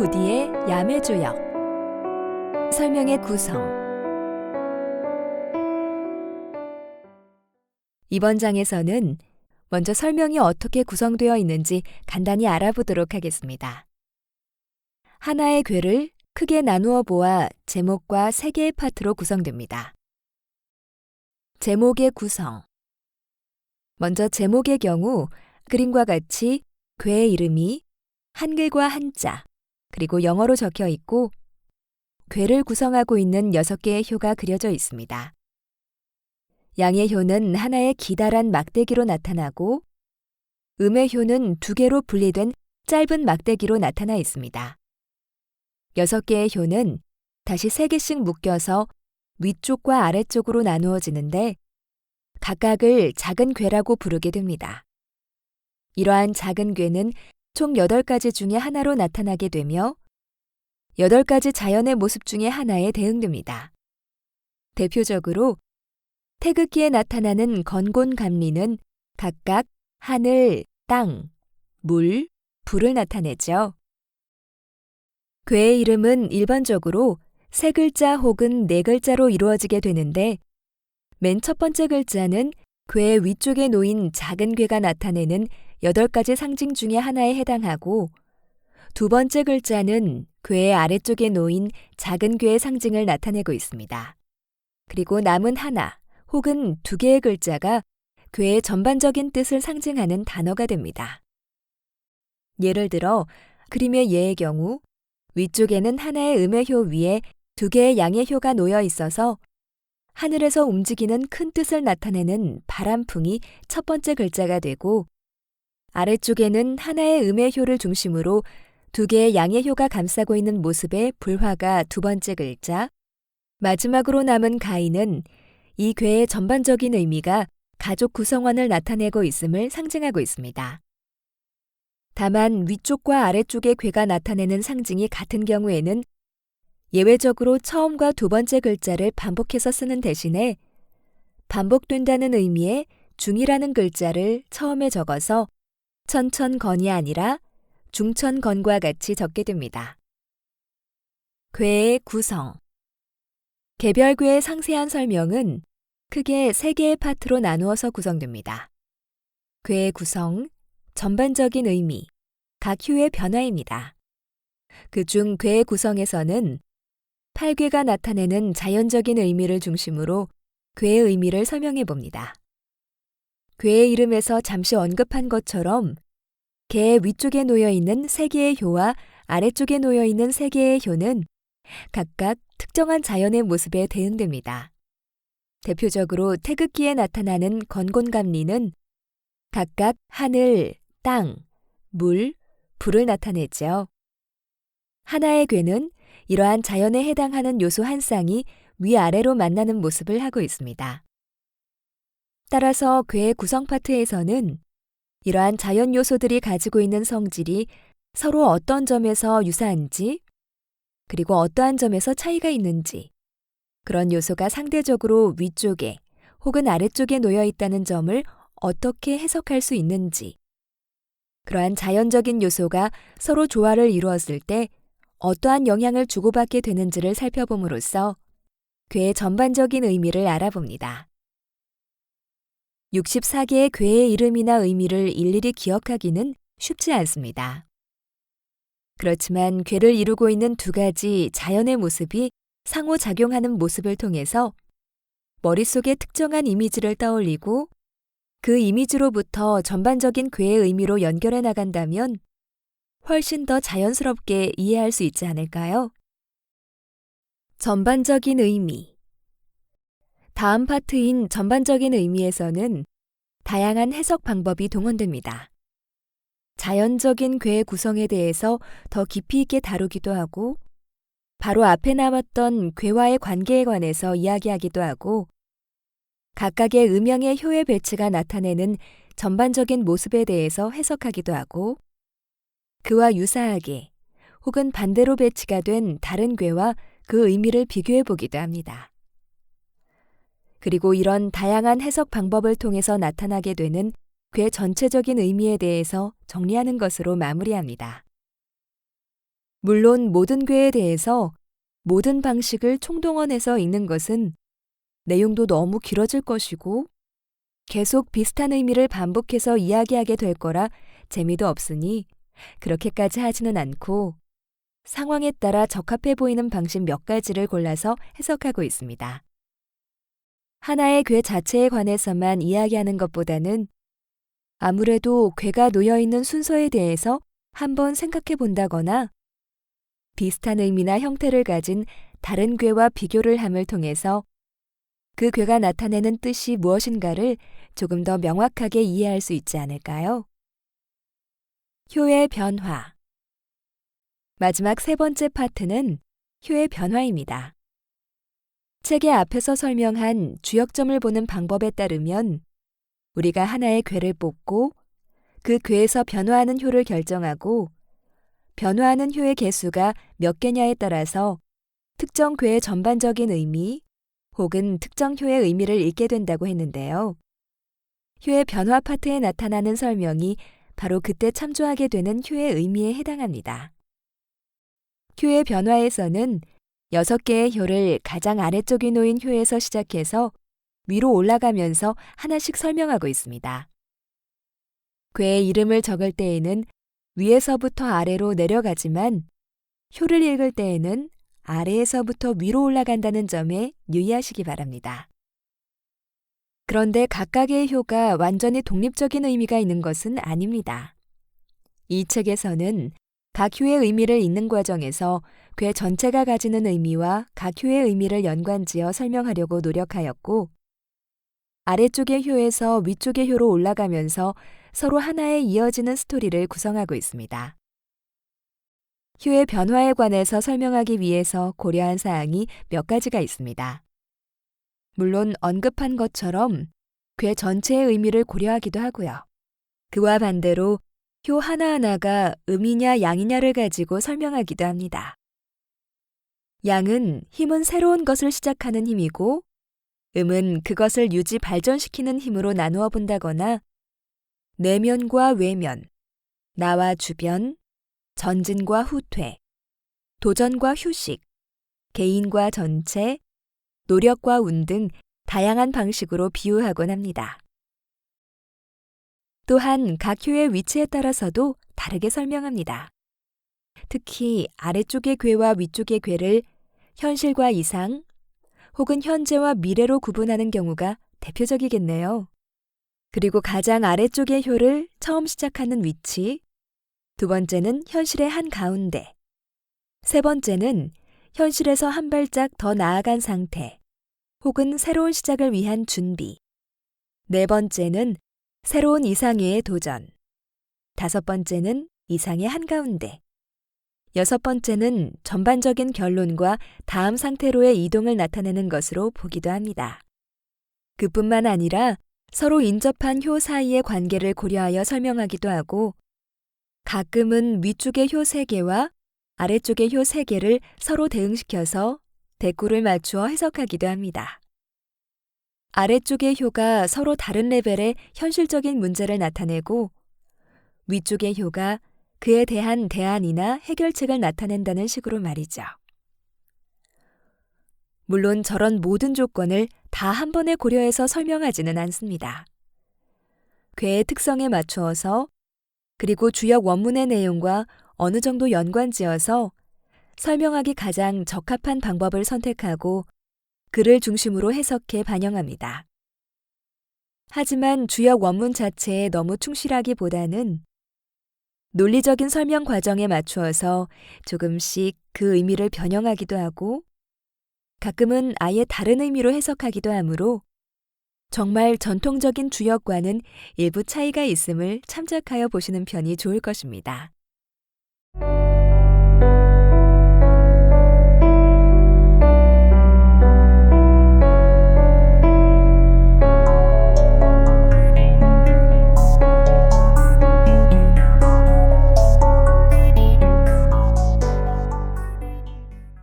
부디의 야매조역 설명의 구성 이번 장에서는 먼저 설명이 어떻게 구성되어 있는지 간단히 알아보도록 하겠습니다. 하나의 괴를 크게 나누어 보아 제목과 세 개의 파트로 구성됩니다. 제목의 구성 먼저 제목의 경우 그림과 같이 괴의 이름이 한글과 한자, 그리고 영어로 적혀 있고 괴를 구성하고 있는 여섯 개의 효가 그려져 있습니다. 양의 효는 하나의 기다란 막대기로 나타나고 음의 효는 두 개로 분리된 짧은 막대기로 나타나 있습니다. 여섯 개의 효는 다시 세 개씩 묶여서 위쪽과 아래쪽으로 나누어지는데 각각을 작은 괴라고 부르게 됩니다. 이러한 작은 괴는 총 8가지 중에 하나로 나타나게 되며 8가지 자연의 모습 중에 하나에 대응됩니다. 대표적으로 태극기에 나타나는 건곤 감리는 각각 하늘, 땅, 물, 불을 나타내죠. 괴의 이름은 일반적으로 세 글자 혹은 네 글자로 이루어지게 되는데 맨 첫 번째 글자는 괴의 위쪽에 놓인 작은 괴가 나타내는 여덟 가지 상징 중에 하나에 해당하고 두 번째 글자는 괴의 아래쪽에 놓인 작은 괴의 상징을 나타내고 있습니다. 그리고 남은 하나 혹은 두 개의 글자가 괴의 전반적인 뜻을 상징하는 단어가 됩니다. 예를 들어 그림의 예의 경우 위쪽에는 하나의 음의 효 위에 두 개의 양의 효가 놓여 있어서 하늘에서 움직이는 큰 뜻을 나타내는 바람풍이 첫 번째 글자가 되고 아래쪽에는 하나의 음의 효를 중심으로 두 개의 양의 효가 감싸고 있는 모습의 불화가 두 번째 글자, 마지막으로 남은 가인은 이 괴의 전반적인 의미가 가족 구성원을 나타내고 있음을 상징하고 있습니다. 다만 위쪽과 아래쪽의 괴가 나타내는 상징이 같은 경우에는 예외적으로 처음과 두 번째 글자를 반복해서 쓰는 대신에 반복된다는 의미의 중이라는 글자를 처음에 적어서 천천건이 아니라 중천건과 같이 적게 됩니다. 괴의 구성 개별 괴의 상세한 설명은 크게 세 개의 파트로 나누어서 구성됩니다. 괴의 구성, 전반적인 의미, 각 효의 변화입니다. 그중 괴의 구성에서는 팔괴가 나타내는 자연적인 의미를 중심으로 괴의 의미를 설명해 봅니다. 괴의 이름에서 잠시 언급한 것처럼 개의 위쪽에 놓여 있는 세 개의 효와 아래쪽에 놓여 있는 세 개의 효는 각각 특정한 자연의 모습에 대응됩니다. 대표적으로 태극기에 나타나는 건곤감리는 각각 하늘, 땅, 물, 불을 나타내죠. 하나의 괴는 이러한 자연에 해당하는 요소 한 쌍이 위아래로 만나는 모습을 하고 있습니다. 따라서 괴의 구성 파트에서는 이러한 자연 요소들이 가지고 있는 성질이 서로 어떤 점에서 유사한지, 그리고 어떠한 점에서 차이가 있는지, 그런 요소가 상대적으로 위쪽에 혹은 아래쪽에 놓여 있다는 점을 어떻게 해석할 수 있는지, 그러한 자연적인 요소가 서로 조화를 이루었을 때 어떠한 영향을 주고받게 되는지를 살펴봄으로써 괴의 전반적인 의미를 알아봅니다. 64개의 괴의 이름이나 의미를 일일이 기억하기는 쉽지 않습니다. 그렇지만 괴를 이루고 있는 두 가지 자연의 모습이 상호작용하는 모습을 통해서 머릿속에 특정한 이미지를 떠올리고 그 이미지로부터 전반적인 괴의 의미로 연결해 나간다면 훨씬 더 자연스럽게 이해할 수 있지 않을까요? 전반적인 의미 다음 파트인 전반적인 의미에서는 다양한 해석 방법이 동원됩니다. 자연적인 괴의 구성에 대해서 더 깊이 있게 다루기도 하고, 바로 앞에 나왔던 괴와의 관계에 관해서 이야기하기도 하고, 각각의 음영의 효의 배치가 나타내는 전반적인 모습에 대해서 해석하기도 하고, 그와 유사하게 혹은 반대로 배치가 된 다른 괴와 그 의미를 비교해 보기도 합니다. 그리고 이런 다양한 해석 방법을 통해서 나타나게 되는 괴 전체적인 의미에 대해서 정리하는 것으로 마무리합니다. 물론 모든 괴에 대해서 모든 방식을 총동원해서 읽는 것은 내용도 너무 길어질 것이고 계속 비슷한 의미를 반복해서 이야기하게 될 거라 재미도 없으니 그렇게까지 하지는 않고 상황에 따라 적합해 보이는 방식 몇 가지를 골라서 해석하고 있습니다. 하나의 괴 자체에 관해서만 이야기하는 것보다는 아무래도 괴가 놓여 있는 순서에 대해서 한번 생각해 본다거나 비슷한 의미나 형태를 가진 다른 괴와 비교를 함을 통해서 그 괴가 나타내는 뜻이 무엇인가를 조금 더 명확하게 이해할 수 있지 않을까요? 효의 변화. 마지막 세 번째 파트는 효의 변화입니다. 책의 앞에서 설명한 주역점을 보는 방법에 따르면 우리가 하나의 괴를 뽑고 그 괴에서 변화하는 효를 결정하고 변화하는 효의 개수가 몇 개냐에 따라서 특정 괴의 전반적인 의미 혹은 특정 효의 의미를 읽게 된다고 했는데요. 효의 변화 파트에 나타나는 설명이 바로 그때 참조하게 되는 효의 의미에 해당합니다. 효의 변화에서는 6개의 효를 가장 아래쪽에 놓인 효에서 시작해서 위로 올라가면서 하나씩 설명하고 있습니다. 괴의 이름을 적을 때에는 위에서부터 아래로 내려가지만 효를 읽을 때에는 아래에서부터 위로 올라간다는 점에 유의하시기 바랍니다. 그런데 각각의 효가 완전히 독립적인 의미가 있는 것은 아닙니다. 이 책에서는 각 효의 의미를 읽는 과정에서 괴 전체가 가지는 의미와 각 효의 의미를 연관지어 설명하려고 노력하였고, 아래쪽의 효에서 위쪽의 효로 올라가면서 서로 하나에 이어지는 스토리를 구성하고 있습니다. 효의 변화에 관해서 설명하기 위해서 고려한 사항이 몇 가지가 있습니다. 물론 언급한 것처럼 괴 전체의 의미를 고려하기도 하고요. 그와 반대로 효 하나하나가 음이냐 양이냐를 가지고 설명하기도 합니다. 양은 힘은 새로운 것을 시작하는 힘이고 음은 그것을 유지 발전시키는 힘으로 나누어 본다거나 내면과 외면, 나와 주변, 전진과 후퇴, 도전과 휴식, 개인과 전체, 노력과 운 등 다양한 방식으로 비유하곤 합니다. 또한 각 효의 위치에 따라서도 다르게 설명합니다. 특히 아래쪽의 괴와 위쪽의 괴를 현실과 이상 혹은 현재와 미래로 구분하는 경우가 대표적이겠네요. 그리고 가장 아래쪽의 효를 처음 시작하는 위치, 두 번째는 현실의 한 가운데, 세 번째는 현실에서 한 발짝 더 나아간 상태, 혹은 새로운 시작을 위한 준비, 네 번째는 새로운 이상의 도전, 다섯 번째는 이상의 한가운데, 여섯 번째는 전반적인 결론과 다음 상태로의 이동을 나타내는 것으로 보기도 합니다. 그뿐만 아니라 서로 인접한 효 사이의 관계를 고려하여 설명하기도 하고 가끔은 위쪽의 효 3개와 아래쪽의 효 3개를 서로 대응시켜서 대꾸를 맞추어 해석하기도 합니다. 아래쪽의 효가 서로 다른 레벨의 현실적인 문제를 나타내고 위쪽의 효가 그에 대한 대안이나 해결책을 나타낸다는 식으로 말이죠. 물론 저런 모든 조건을 다 한 번에 고려해서 설명하지는 않습니다. 괴의 특성에 맞추어서 그리고 주역 원문의 내용과 어느 정도 연관지어서 설명하기 가장 적합한 방법을 선택하고 글을 중심으로 해석해 반영합니다. 하지만 주역 원문 자체에 너무 충실하기보다는 논리적인 설명 과정에 맞추어서 조금씩 그 의미를 변형하기도 하고 가끔은 아예 다른 의미로 해석하기도 하므로 정말 전통적인 주역과는 일부 차이가 있음을 참작하여 보시는 편이 좋을 것입니다.